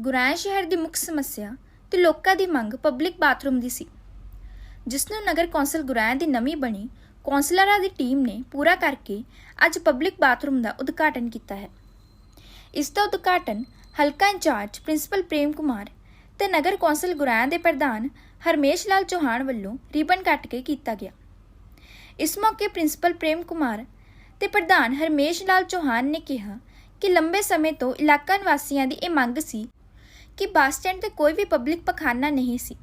ਗੁਰਾਇਆ ਸ਼ਹਿਰ ਦੀ ਮੁੱਖ ਸਮੱਸਿਆ ਤੇ ਲੋਕਾਂ ਦੀ ਮੰਗ ਪਬਲਿਕ ਬਾਥਰੂਮ ਦੀ ਸੀ। ਜਿਸ ਨੂੰ ਨਗਰ ਕੌਂਸਲ ਗੁਰਾਇਆ ਦੀ ਨਵੀਂ ਬਣੀ ਕੌਂਸਲਰਾਂ ਦੀ ਟੀਮ ਨੇ ਪੂਰਾ ਕਰਕੇ ਅੱਜ ਪਬਲਿਕ ਬਾਥਰੂਮ ਦਾ ਉਦਘਾਟਨ ਕੀਤਾ ਹੈ। ਇਸ ਦਾ ਉਦਘਾਟਨ ਹਲਕਾ ਇੰਚਾਰਜ ਪ੍ਰਿੰਸੀਪਲ ਪ੍ਰੇਮ ਕੁਮਾਰ ਤੇ ਨਗਰ ਕੌਂਸਲ ਗੁਰਾਇਆ ਦੇ ਪ੍ਰਧਾਨ ਹਰਮੇਸ਼ ਲਾਲ ਚੌਹਾਨ ਵੱਲੋਂ ਰਿਬਨ ਕੱਟ ਕੇ ਕੀਤਾ ਗਿਆ। ਇਸ ਮੌਕੇ ਪ੍ਰਿੰਸੀਪਲ ਪ੍ਰੇਮ ਕੁਮਾਰ ਤੇ ਪ੍ਰਧਾਨ ਹਰਮੇਸ਼ ਲਾਲ ਚੌਹਾਨ ਨੇ ਕਿਹਾ ਕਿ ਲੰਬੇ ਸਮੇਂ ਤੋਂ ਇਲਾਕਾ ਨਿਵਾਸੀਆਂ ਦੀ ਇਹ ਮੰਗ ਸੀ ਕਿ ਬੱਸ ਸਟੈਂਡ ਤੇ ਕੋਈ ਵੀ ਪਬਲਿਕ ਪਖਾਨਾ ਨਹੀਂ ਸੀ,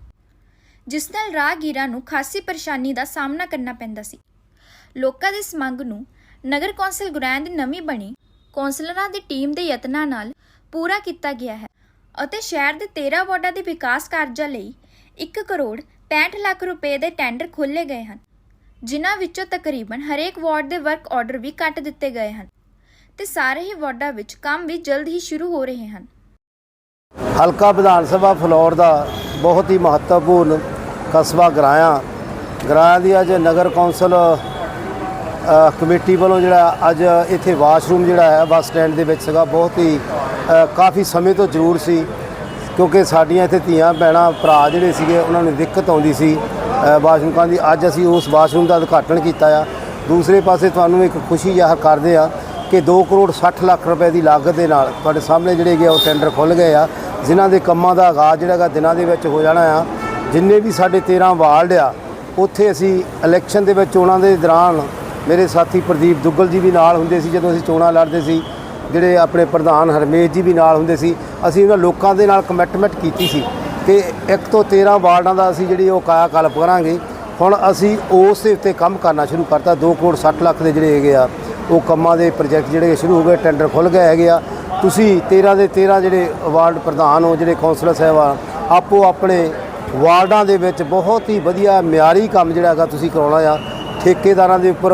ਜਿਸ ਨਾਲ ਰਾਹਗੀਰਾਂ ਨੂੰ ਖਾਸੀ ਪਰੇਸ਼ਾਨੀ ਦਾ ਸਾਹਮਣਾ ਕਰਨਾ ਪੈਂਦਾ ਸੀ। ਲੋਕਾਂ ਦੀ ਇਸ ਮੰਗ ਨੂੰ ਨਗਰ ਕੌਂਸਲ ਗੁਰਾਇਆ ਦੀ ਨਵੀਂ ਬਣੀ ਕੌਂਸਲਰਾਂ ਦੀ ਟੀਮ ਦੇ ਯਤਨਾਂ ਨਾਲ ਪੂਰਾ ਕੀਤਾ ਗਿਆ ਹੈ ਅਤੇ ਸ਼ਹਿਰ ਦੇ 13 ਵਾਰਡਾਂ ਦੇ ਵਿਕਾਸ ਕਾਰਜਾਂ ਲਈ 1 ਕਰੋੜ 65 ਲੱਖ ਰੁਪਏ ਦੇ ਟੈਂਡਰ ਖੋਲ੍ਹੇ ਗਏ ਹਨ, ਜਿਨ੍ਹਾਂ ਵਿੱਚੋਂ ਤਕਰੀਬਨ ਹਰੇਕ ਵਾਰਡ ਦੇ ਵਰਕ ਆਰਡਰ ਵੀ ਕੱਟ ਦਿੱਤੇ ਗਏ ਹਨ ਤੇ ਸਾਰੇ ਹੀ ਵਾਰਡਾਂ ਵਿੱਚ ਕੰਮ ਵੀ ਜਲਦ ਹੀ ਸ਼ੁਰੂ ਹੋ ਰਹੇ ਹਨ। ਹਲਕਾ ਵਿਧਾਨ ਸਭਾ ਫਲੋਰ ਦਾ ਬਹੁਤ ਹੀ ਮਹੱਤਵਪੂਰਨ ਕਸਬਾ ਗਰਾਇਆ। ਗਰਾਇਆ ਦੀ ਅੱਜ ਨਗਰ ਕੌਂਸਲ ਕਮੇਟੀ ਵੱਲੋਂ ਜਿਹੜਾ ਅੱਜ ਇੱਥੇ ਵਾਸ਼ਰੂਮ ਜਿਹੜਾ ਹੈ ਬੱਸ ਸਟੈਂਡ ਦੇ ਵਿੱਚ ਸੀਗਾ। ਬਹੁਤ ਹੀ ਕਾਫੀ ਸਮੇਂ ਤੋਂ ਜ਼ਰੂਰ ਸੀ ਕਿਉਂਕਿ ਸਾਡੀਆਂ ਇੱਥੇ ਧੀਆਂ ਭੈਣਾਂ ਭਰਾ ਜਿਹੜੇ ਸੀਗੇ ਉਹਨਾਂ ਨੂੰ ਦਿੱਕਤ ਆਉਂਦੀ ਸੀ ਅ, ਵਾਸ਼ਰੂਮ ਕਰਨ ਦੀ। ਅੱਜ ਅਸੀਂ ਉਸ ਵਾਸ਼ਰੂਮ ਦਾ ਉਦਘਾਟਨ ਕੀਤਾ ਆ। ਦੂਸਰੇ ਪਾਸੇ ਤੁਹਾਨੂੰ ਇੱਕ ਖੁਸ਼ੀ ਜ਼ਾਹਰ ਕਰਦੇ ਆ ਕਿ 2 ਕਰੋੜ 60 ਲੱਖ ਰੁਪਏ ਦੀ ਲਾਗਤ ਦੇ ਨਾਲ ਤੁਹਾਡੇ ਸਾਹਮਣੇ ਜਿਹੜੇ ਹੈਗੇ ਆ ਉਹ ਟੈਂਡਰ ਖੁੱਲ ਗਏ ਆ। ਜਿਨ੍ਹਾਂ ਦੇ ਕੰਮਾਂ ਦਾ ਆਗਾਜ਼ ਜਿਹੜਾ ਹੈਗਾ ਦਿਨਾਂ ਦੇ ਵਿੱਚ ਹੋ ਜਾਣਾ ਆ, ਜਿੰਨੇ ਵੀ ਸਾਡੇ 13 ਵਾਰਡ ਆ, ਉੱਥੇ ਅਸੀਂ ਇਲੈਕਸ਼ਨ ਦੇ ਵਿੱਚ ਚੋਣਾਂ ਦੇ ਦੌਰਾਨ ਮੇਰੇ ਸਾਥੀ ਪ੍ਰਦੀਪ ਦੁੱਗਲ ਜੀ ਵੀ ਨਾਲ ਹੁੰਦੇ ਸੀ, ਜਦੋਂ ਅਸੀਂ ਚੋਣਾਂ ਲੜਦੇ ਸੀ, ਜਿਹੜੇ ਆਪਣੇ ਪ੍ਰਧਾਨ ਹਰਮੇਸ਼ ਜੀ ਵੀ ਨਾਲ ਹੁੰਦੇ ਸੀ, ਅਸੀਂ ਉਹਨਾਂ ਲੋਕਾਂ ਦੇ ਨਾਲ ਕਮਿਟਮੈਂਟ ਕੀਤੀ ਸੀ ਕਿ ਇੱਕ ਤੋਂ 13 ਵਾਰਡਾਂ ਦਾ ਅਸੀਂ ਜਿਹੜੀ ਉਹ ਕਾਇਆ ਕਲਪ ਕਰਾਂਗੇ। ਹੁਣ ਅਸੀਂ ਉਸ ਦੇ ਉੱਤੇ ਕੰਮ ਕਰਨਾ ਸ਼ੁਰੂ ਕਰਤਾ 2 ਕਰੋੜ 60 ਲੱਖ ਦੇ ਜਿਹੜੇ ਹੈਗੇ ਆ, ਉਹ ਕੰਮਾਂ ਦੇ ਪ੍ਰੋਜੈਕਟ ਜਿਹੜੇ ਸ਼ੁਰੂ ਹੋ ਗਏ ਟੈਂਡਰ ਖੁੱਲ ਗਏ ਹੈਗੇ ਆ ਤੁਸੀਂ 13 ਦੇ 13 ਜਿਹੜੇ ਵਾਰਡ ਪ੍ਰਧਾਨ ਹੋ, ਜਿਹੜੇ ਕੌਂਸਲਰ ਸਾਹਿਬਾਨ ਆਪੋ ਆਪਣੇ ਵਾਰਡਾਂ ਦੇ ਵਿੱਚ ਬਹੁਤ ਹੀ ਵਧੀਆ ਮਿਆਰੀ ਕੰਮ ਜਿਹੜਾ ਹੈਗਾ ਤੁਸੀਂ ਕਰਾਉਣਾ ਆ। ਠੇਕੇਦਾਰਾਂ ਦੇ ਉੱਪਰ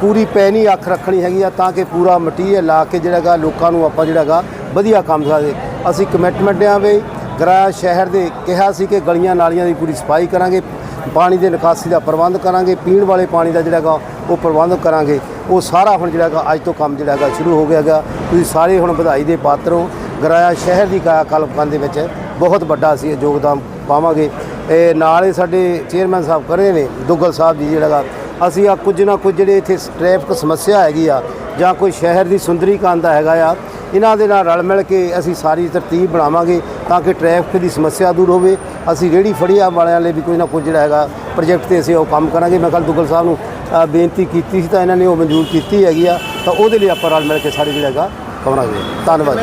ਪੂਰੀ ਪੈਣੀ ਅੱਖ ਰੱਖਣੀ ਹੈਗੀ ਆ ਤਾਂ ਕਿ ਪੂਰਾ ਮਟੀਰੀਅਲ ਲਾ ਕੇ ਜਿਹੜਾ ਹੈਗਾ ਲੋਕਾਂ ਨੂੰ ਆਪਾਂ ਜਿਹੜਾ ਹੈਗਾ ਵਧੀਆ ਕੰਮ ਸਕਦੇ ਅਸੀਂ ਕਮਿਟਮੈਂਟ ਆ ਵੀ, ਗਰਾਇਆ ਸ਼ਹਿਰ ਦੇ ਕਿਹਾ ਸੀ ਕਿ ਗਲੀਆਂ ਨਾਲੀਆਂ ਦੀ ਪੂਰੀ ਸਫ਼ਾਈ ਕਰਾਂਗੇ, ਪਾਣੀ ਦੇ ਨਿਕਾਸੀ ਦਾ ਪ੍ਰਬੰਧ ਕਰਾਂਗੇ, ਪੀਣ ਵਾਲੇ ਪਾਣੀ ਦਾ ਜਿਹੜਾ ਹੈਗਾ ਉਹ ਪ੍ਰਬੰਧ ਕਰਾਂਗੇ। ਉਹ ਸਾਰਾ ਹੁਣ ਜਿਹੜਾ ਹੈਗਾ, ਅੱਜ ਤੋਂ ਕੰਮ ਜਿਹੜਾ ਹੈਗਾ ਸ਼ੁਰੂ ਹੋ ਗਿਆ ਹੈਗਾ। ਤੁਸੀਂ ਸਾਰੇ ਹੁਣ ਵਧਾਈ ਦੇ ਪਾਤਰ ਹੋ। ਗਰਾਇਆ ਸ਼ਹਿਰ ਦੀ ਕਾਇਆ ਕਲਪ ਦੇ ਵਿੱਚ ਬਹੁਤ ਵੱਡਾ ਅਸੀਂ ਯੋਗਦਾਨ ਪਾਵਾਂਗੇ। ਇਹ ਨਾਲ ਹੀ ਸਾਡੇ ਚੇਅਰਮੈਨ ਸਾਹਿਬ ਕਰ ਰਹੇ ਨੇ, ਦੁੱਗਲ ਸਾਹਿਬ ਜੀ ਜਿਹੜਾ ਹੈਗਾ। ਅਸੀਂ ਆ ਕੁਝ ਨਾ ਕੁਝ ਜਿਹੜੇ ਇੱਥੇ ਟ੍ਰੈਫਿਕ ਸਮੱਸਿਆ ਹੈਗੀ ਆ, ਜਾਂ ਕੋਈ ਸ਼ਹਿਰ ਦੀ ਸੁੰਦਰੀਕਰਨ ਦਾ ਹੈਗਾ ਆ, ਇਹਨਾਂ ਦੇ ਨਾਲ ਰਲ ਮਿਲ ਕੇ ਅਸੀਂ ਸਾਰੀ ਤਰਤੀਬ ਬਣਾਵਾਂਗੇ। ਤਾਂ ਕਿ ਟ੍ਰੈਫਿਕ ਦੀ ਸਮੱਸਿਆ ਦੂਰ ਹੋਵੇ। ਅਸੀਂ ਰੇੜੀ ਫੜੀਆਂ ਵਾਲਿਆਂ ਲਈ ਵੀ ਕੋਈ ਨਾ ਕੁਝ ਜਿਹੜਾ ਹੈਗਾ ਪ੍ਰੋਜੈਕਟ ਤੇ ਅਸੀਂ ਉਹ ਕੰਮ ਕਰਾਂਗੇ। ਮੈਂ ਕੱਲ ਦੁੱਗਲ ਸਾਹਿਬ ਨੂੰ ਬੇਨਤੀ ਕੀਤੀ ਸੀ ਤਾਂ ਇਹਨਾਂ ਨੇ ਉਹ ਮਨਜ਼ੂਰ ਕੀਤੀ ਹੈਗੀ ਆ। ਤਾਂ ਉਹਦੇ ਲਈ ਆਪਾਂ ਰਲ ਮਿਲ ਕੇ ਸਾਰੇ ਜਿਹੜਾ ਹੈਗਾ ਕਰਾਂਗੇ। ਧੰਨਵਾਦ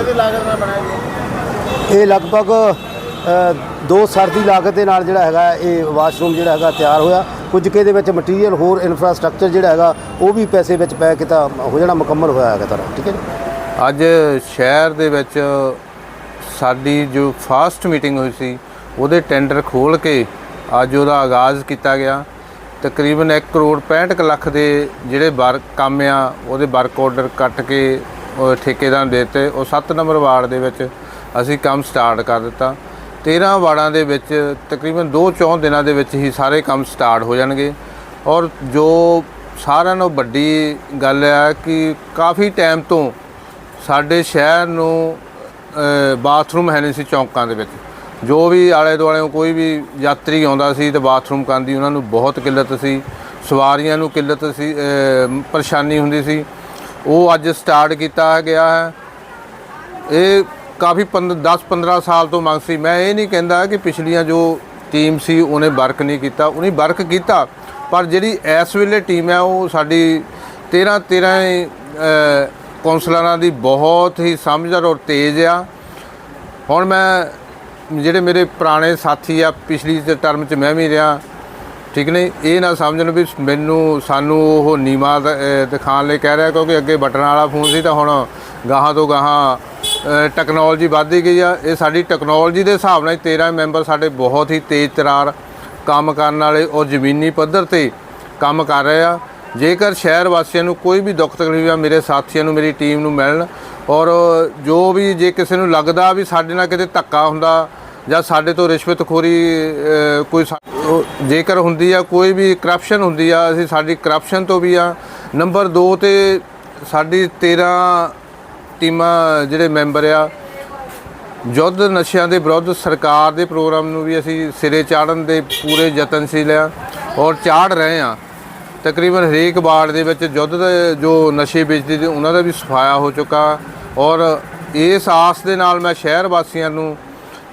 ਇਹ ਲਗਭਗ 2 ਸਰ ਦੀ ਲਾਗਤ ਦੇ ਨਾਲ ਜਿਹੜਾ ਹੈਗਾ ਇਹ ਵਾਸ਼ਰੂਮ ਜਿਹੜਾ ਹੈਗਾ ਤਿਆਰ ਹੋਇਆ। ਕੁਝ ਕੇ ਦੇ ਵਿੱਚ ਮਟੀਰੀਅਲ ਹੋਰ ਇਨਫਰਾਸਟ੍ਰਕਚਰ ਜਿਹੜਾ ਹੈਗਾ, ਉਹ ਵੀ ਪੈਸੇ ਵਿੱਚ ਪੈ ਕੇ ਤਾਂ ਹੋ ਜਾਣਾ, ਮੁਕੰਮਲ ਹੋਇਆ ਹੈਗਾ ਤਾਂ। ਠੀਕ ਹੈ ਅੱਜ ਸ਼ਹਿਰ ਦੇ ਵਿੱਚ ਸਾਡੀ ਜੋ ਫਾਸਟ ਮੀਟਿੰਗ ਹੋਈ ਸੀ, ਉਹਦੇ ਟੈਂਡਰ ਖੋਲ ਕੇ ਅੱਜ ਉਹਦਾ ਆਗਾਜ਼ ਕੀਤਾ ਗਿਆ। ਤਕਰੀਬਨ 1 ਕਰੋੜ 65 ਕੁ ਲੱਖ ਦੇ ਜਿਹੜੇ ਵਰਕ ਕੰਮ ਆ, ਉਹਦੇ ਵਰਕ ਆਰਡਰ ਕੱਟ ਕੇ ਠੇਕੇਦਾਰ ਨੂੰ ਦੇ ਦਿੱਤੇ। ਉਹ 7 ਨੰਬਰ ਵਾਰਡ ਦੇ ਵਿੱਚ ਅਸੀਂ ਕੰਮ ਸਟਾਰਟ ਕਰ ਦਿੱਤਾ। 13 ਵਾਰਡਾਂ ਦੇ ਵਿੱਚ ਤਕਰੀਬਨ 2-4 ਦਿਨਾਂ ਦੇ ਵਿੱਚ ਹੀ ਸਾਰੇ ਕੰਮ ਸਟਾਰਟ ਹੋ ਜਾਣਗੇ। ਔਰ ਜੋ ਸਾਰਿਆਂ ਨਾਲੋਂ ਵੱਡੀ ਗੱਲ ਆ ਕਿ ਕਾਫੀ ਟਾਈਮ ਤੋਂ ਸਾਡੇ ਸ਼ਹਿਰ ਨੂੰ ਬਾਥਰੂਮ ਹੈ ਨਹੀਂ ਸੀ ਚੌਂਕਾਂ ਦੇ ਵਿੱਚ। ਜੋ ਵੀ ਆਲੇ ਦੁਆਲੇ ਕੋਈ ਵੀ ਯਾਤਰੀ ਆਉਂਦਾ ਸੀ ਤੇ ਬਾਥਰੂਮ ਕਰਨ ਦੀ ਉਹਨਾਂ ਨੂੰ ਬਹੁਤ ਕਿੱਲਤ ਸੀ, ਸਵਾਰੀਆਂ ਨੂੰ ਕਿੱਲਤ ਸੀ ਪਰੇਸ਼ਾਨੀ ਹੁੰਦੀ ਸੀ। ਉਹ ਅੱਜ ਸਟਾਰਟ ਕੀਤਾ ਗਿਆ ਹੈ। ਇਹ ਕਾਫੀ 10 15 ਸਾਲ ਤੋਂ ਮੰਗ ਸੀ। ਮੈਂ ਇਹ ਨਹੀਂ ਕਹਿੰਦਾ ਕਿ ਪਿਛਲੀਆਂ ਜੋ ਟੀਮ ਸੀ ਉਹਨੇ ਵਰਕ ਨਹੀਂ ਕੀਤਾ। ਉਹਨੇ ਵਰਕ ਕੀਤਾ, ਪਰ ਜਿਹੜੀ ਇਸ ਵੇਲੇ ਟੀਮ ਹੈ ਉਹ ਸਾਡੀ 13 13 ਅ, ਕੌਂਸਲਰਾਂ ਦੀ ਬਹੁਤ ਹੀ ਸਮਝਦਾਰ ਔਰ ਤੇਜ਼ ਆ। ਹੁਣ ਮੈਂ ਜਿਹੜੇ ਮੇਰੇ ਪੁਰਾਣੇ ਸਾਥੀ ਆ ਪਿਛਲੀ ਟਰਮ 'ਚ ਮੈਂ ਵੀ ਰਿਹਾ ਠੀਕ ਨਹੀਂ? ਇਹ ਨਾ ਸਮਝਣ ਵੀ ਮੈਨੂੰ ਸਾਨੂੰ ਉਹ ਨੀਮਾ ਦ- ਦਿਖਾਉਣ ਲਈ ਕਹਿ ਰਿਹਾ ਕਿਉਂਕਿ ਅੱਗੇ ਬਟਨ ਵਾਲਾ ਫੋਨ ਸੀ ਤਾਂ ਹੁਣ ਗਾਹਾਂ ਤੋਂ ਗਾਹਾਂ ਟੈਕਨੋਲੋਜੀ ਵੱਧਦੀ ਗਈ ਆ। ਇਹ ਸਾਡੀ ਟੈਕਨੋਲੋਜੀ ਦੇ ਹਿਸਾਬ ਨਾਲ ਹੀ 13 ਮੈਂਬਰ ਸਾਡੇ ਬਹੁਤ ਹੀ ਤੇਜ਼ ਤਰਾਰ ਕੰਮ ਕਰਨ ਵਾਲੇ ਔਰ ਜ਼ਮੀਨੀ ਪੱਧਰ ਤੇ ਕੰਮ ਕਰ ਰਹੇ ਆ। ਜੇਕਰ ਸ਼ਹਿਰ ਵਾਸੀਆਂ ਨੂੰ ਕੋਈ ਵੀ ਦੁੱਖ ਤਕਲੀਫ ਆ ਮੇਰੇ ਸਾਥੀਆਂ ਨੂੰ, ਮੇਰੀ ਟੀਮ ਨੂੰ ਮਿਲਣ ਔਰ ਜੋ ਵੀ ਜੇ ਕਿਸੇ ਨੂੰ ਲੱਗਦਾ ਵੀ ਸਾਡੇ ਨਾਲ ਕਿਤੇ ਧੱਕਾ ਹੁੰਦਾ ਜਾਂ ਸਾਡੇ ਤੋਂ ਰਿਸ਼ਵਤਖੋਰੀ ਕੋਈ ਸਾ- ਜੇਕਰ ਹੁੰਦੀ ਆ, ਕੋਈ ਵੀ ਕਰਪਸ਼ਨ ਹੁੰਦੀ ਆ, ਅਸੀਂ ਸਾਡੀ ਕਰਪਸ਼ਨ ਤੋਂ ਵੀ ਆ। ਨੰਬਰ 2 ਤੇ ਸਾਡੀ 13 ਟੀਮਾਂ ਜਿਹੜੇ ਮੈਂਬਰ ਆ, ਯੁੱਧ ਨਸ਼ਿਆਂ ਦੇ ਵਿਰੁੱਧ ਸਰਕਾਰ ਦੇ ਪ੍ਰੋਗਰਾਮ ਨੂੰ ਵੀ ਅਸੀਂ ਸਿਰੇ ਚਾੜਨ ਦੇ ਪੂਰੇ ਯਤਨਸ਼ੀਲ ਆ ਔਰ ਚਾੜ ਰਹੇ ਆ। ਤਕਰੀਬਨ ਹਰੇਕ ਵਾਰਡ ਦੇ ਵਿੱਚ ਯੁੱਧ ਦੇ ਜੋ ਨਸ਼ੇ ਵੇਚਦੇ ਤੇ ਉਹਨਾਂ ਦਾ ਵੀ ਸਫਾਇਆ ਹੋ ਚੁੱਕਾ। ਔਰ ਇਸ ਆਸ ਦੇ ਨਾਲ ਮੈਂ ਸ਼ਹਿਰ ਵਾਸੀਆਂ ਨੂੰ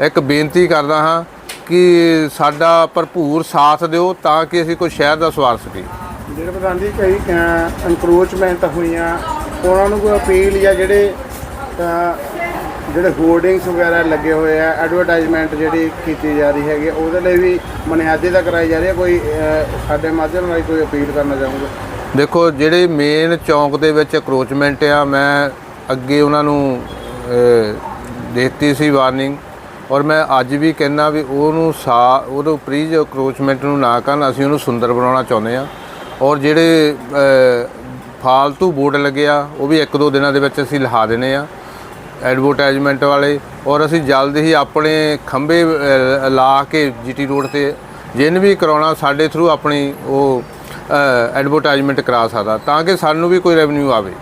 ਇੱਕ ਬੇਨਤੀ ਕਰਦਾ ਹਾਂ ਕਿ ਸਾਡਾ ਭਰਪੂਰ ਸਾਥ ਦਿਓ ਤਾਂ ਕਿ ਅਸੀਂ ਕੋਈ ਸ਼ਹਿਰ ਦਾ ਸਵਾਰ ਸਕੀਏ। ਜਿਹੜੇ ਪ੍ਰਧਾਨ ਜੀ ਕਈ ਐਨਕਰੋਚਮੈਂਟ ਹੋਈਆਂ, ਉਹਨਾਂ ਨੂੰ ਕੋਈ ਅਪੀਲ ਜਾਂ ਜਿਹੜੇ ਜਿਹੜੇ ਹੋਰਡਿੰਗਸ ਵਗੈਰਾ ਲੱਗੇ ਹੋਏ ਆ ਐਡਵਰਟਾਈਜ਼ਮੈਂਟ ਜਿਹੜੀ ਕੀਤੀ ਜਾ ਰਹੀ ਹੈਗੀ ਉਹਦੇ ਲਈ ਵੀ ਮਨਿਆਦੀ ਦਾ ਕਰਾਈ ਜਾ ਰਹੀ ਹੈ। ਕੋਈ ਅਹ, ਸਾਡੇ ਮਾਧਿਅਮ ਰਾਹੀਂ ਕੋਈ ਅਪੀਲ ਕਰਨਾ ਚਾਹੂੰਗਾ? ਦੇਖੋ ਜਿਹੜੇ ਮੇਨ ਚੌਂਕ ਦੇ ਵਿੱਚ ਅਕਰੋਚਮੈਂਟ ਆ ਮੈਂ ਅੱਗੇ ਉਹਨਾਂ ਨੂੰ ਦੇਤੀ ਸੀ ਵਾਰਨਿੰਗ ਔਰ ਮੈਂ ਅੱਜ ਵੀ ਕਹਿੰਦਾ ਵੀ ਉਹਨੂੰ ਸਾ ਉਹਨੂੰ ਪ੍ਰੀਜ ਅਕਰੋਚਮੈਂਟ ਨੂੰ ਨਾ ਕਰਨ ਅਸੀਂ ਉਹਨੂੰ ਸੁੰਦਰ ਬਣਾਉਣਾ ਚਾਹੁੰਦੇ ਆ। ਔਰ ਜਿਹੜੇ ਅ, ਫਾਲਤੂ ਬੋਰਡ ਲੱਗੇ ਆ ਉਹ ਵੀ ਇੱਕ ਦੋ ਦਿਨਾਂ ਦੇ ਵਿੱਚ ਅਸੀਂ ਲਹਾ ਦੇਣੇ ਆ। ਐਡਵਰਟਾਈਜ਼ਮੈਂਟ ਵਾਲੇ ਔਰ ਅਸੀਂ ਜਲਦ ਹੀ ਆਪਣੇ ਖੰਭੇ ਲਾ ਕੇ ਜੀਟੀ ਰੋਡ ਤੇ ਜਿੰਨ ਵੀ ਕਰਾਉਣਾ ਸਾਡੇ ਥਰੂ ਆਪਣੀ ਉਹ ਐਡਵਰਟਾਈਜ਼ਮੈਂਟ ਕਰਾ ਸਕਦਾ ਤਾਂ ਕਿ ਸਾਨੂੰ ਵੀ ਕੋਈ ਰੈਵਨਿਊ ਆਵੇ।